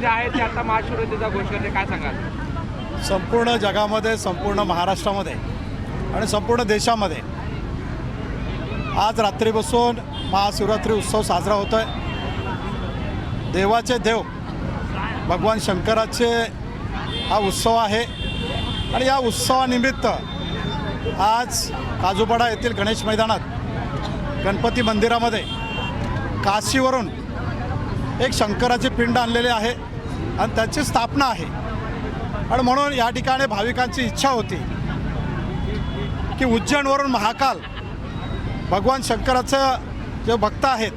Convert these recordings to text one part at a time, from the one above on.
जे आहे ते आता महाशिवरात्रीचा काय सांगाल? संपूर्ण जगामध्ये संपूर्ण महाराष्ट्रामध्ये आणि संपूर्ण देशामध्ये आज रात्रीपासून महाशिवरात्री उत्सव साजरा होतो आहे देवाचे देव भगवान शंकराचे हा उत्सव आहे. आणि या उत्सवानिमित्त आज काजूपाडा येथील गणेश मैदानात गणपती मंदिरामध्ये काशीवरून एक शंकराचे पिंड आणलेले आहे. आणि त्याची स्थापना आहे. आणि म्हणून या ठिकाणी भाविकांची इच्छा होती की उज्जैनवरून महाकाल भगवान शंकराचं जे भक्त आहेत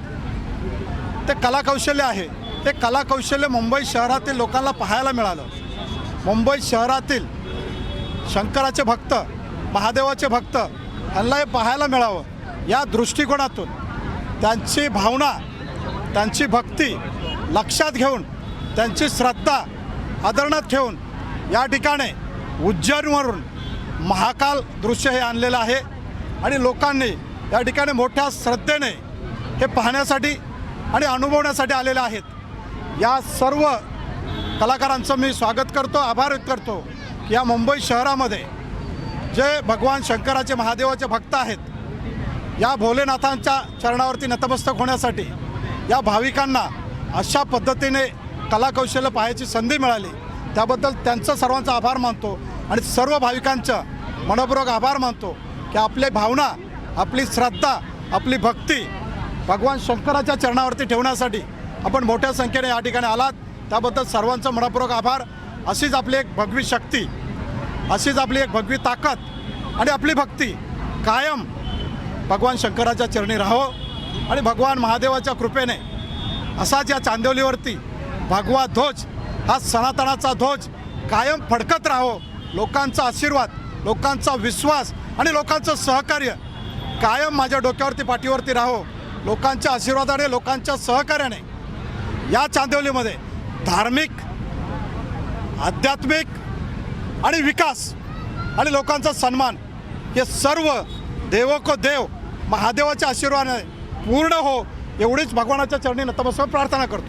ते कलाकौशल्य आहे. ते कलाकौशल्य मुंबई शहरातील लोकांना पाहायला मिळालं. मुंबई शहरातील शंकराचे भक्त महादेवाचे भक्त यांना हे पाहायला मिळावं या दृष्टिकोनातून त्यांची भावना त्यांची भक्ती लक्षात घेऊन त्यांची श्रद्धा आदरणात ठेवून या ठिकाणी उज्जैनवरून महाकाल दृश्य हे आणलेलं आहे आणि लोकांनी या ठिकाणी मोठ्या श्रद्धेने हे पाहण्यासाठी आणि अनुभवण्यासाठी आलेले आहेत. या सर्व कलाकारांचं मी स्वागत करतो आभार व्यक्त करतो की या मुंबई शहरामध्ये जे भगवान शंकराचे महादेवाचे भक्त आहेत या भोलेनाथांच्या चरणावरती नतमस्तक होण्यासाठी या भाविकांना अशा पद्धतीने कलाकौशल्य पाहायची संधी मिळाली. त्याबद्दल त्यांचं सर्वांचा आभार मानतो आणि सर्व भाविकांचं मनपूर्वक आभार मानतो की आपली भावना आपली श्रद्धा आपली भक्ती भगवान शंकराच्या चरणावरती ठेवण्यासाठी आपण मोठ्या संख्येने या ठिकाणी आलात. त्याबद्दल सर्वांचं मनपूर्वक आभार. अशीच आपली एक भगवी शक्ती अशीच आपली एक भगवी ताकद आणि आपली भक्ती कायम भगवान शंकराच्या चरणी राहो आणि भगवान महादेवाच्या कृपेने असाच या चांदिवलीवरती भगवा ध्वज हा सनातनाचा ध्वज कायम फडकत राहो. लोकांचा आशीर्वाद लोकांचा विश्वास आणि लोकांचं सहकार्य कायम माझ्या डोक्यावरती पाठीवरती राहो. लोकांच्या आशीर्वादाने लोकांच्या सहकार्याने. या चांदिवलीमध्ये धार्मिक आध्यात्मिक आणि विकास आणि लोकांचा सन्मान हे सर्व देवको देव महादेवाच्या आशीर्वादाने पूर्ण हो एवढीच भगवानाच्या चरणी नतमस्व प्रार्थना करतो.